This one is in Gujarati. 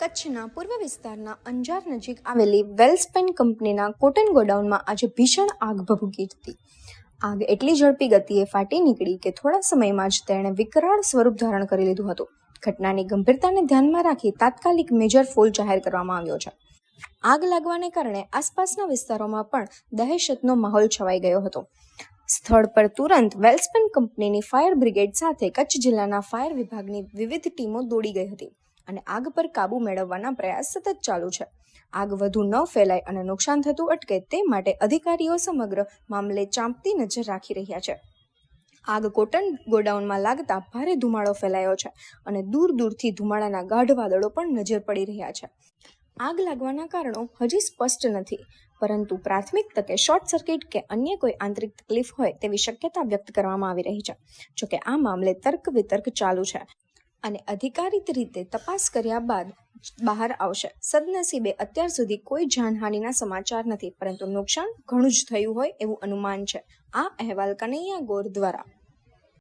કચ્છના પૂર્વ વિસ્તારના અંજાર નજીક આવેલી વેલસ્પેન કંપનીના કોટન ગોડાઉનમાં આજે ભીષણ આગ ભભૂકી હતી. આગ એટલી ઝડપી ગતિએ ફાટી નીકળી કે થોડા સમયમાં જ તેણે વિકરાળ સ્વરૂપ ધારણ કરી લીધું હતું. ઘટનાની ગંભીરતાને ધ્યાનમાં રાખી તાત્કાલિક મેજર ફોલ જાહેર કરવામાં આવ્યો છે. આગ લાગવાને કારણે આસપાસના વિસ્તારોમાં પણ દહેશતનો માહોલ છવાઈ ગયો હતો. સ્થળ પર તુરંત વેલ્સપેન કંપનીની ફાયર બ્રિગેડ સાથે કચ્છ જિલ્લાના ફાયર વિભાગની વિવિધ ટીમો દોડી ગઈ હતી. અને આગ પર કાબુ મેળવવાના પ્રયાસ સતત ચાલુ છે. આગ વધુ ન ફેલાય અને નુકસાન થતું અટકે તે માટે અધિકારીઓ સમગ્ર મામલે ચાંપતી નજર રાખી રહ્યા છે. આગ કોટન ગોડાઉનમાં લાગતા ભારે ધુમાડો ફેલાયો છે અને દૂર દૂરથી ધુમાડાના ગાઢ વાદળો પણ નજર પડી રહ્યા છે. આગ લાગવાના કારણો હજી સ્પષ્ટ નથી, પરંતુ પ્રાથમિક તકે શોર્ટ સર્કિટ કે અન્ય કોઈ આંતરિક તકલીફ હોય તેવી શક્યતા વ્યક્ત કરવામાં આવી રહી છે, જોકે આ મામલે તર્ક વિતર્ક ચાલુ છે. અને અધિકારિત રીતે તપાસ કર્યા બાદ બહાર આવશે. સદનસીબે અત્યાર સુધી કોઈ જાનહાનિના સમાચાર નથી, પરંતુ નુકસાન ઘણું જ થયું હોય એવું અનુમાન છે. આ અહેવાલ કનૈયા ગોર દ્વારા.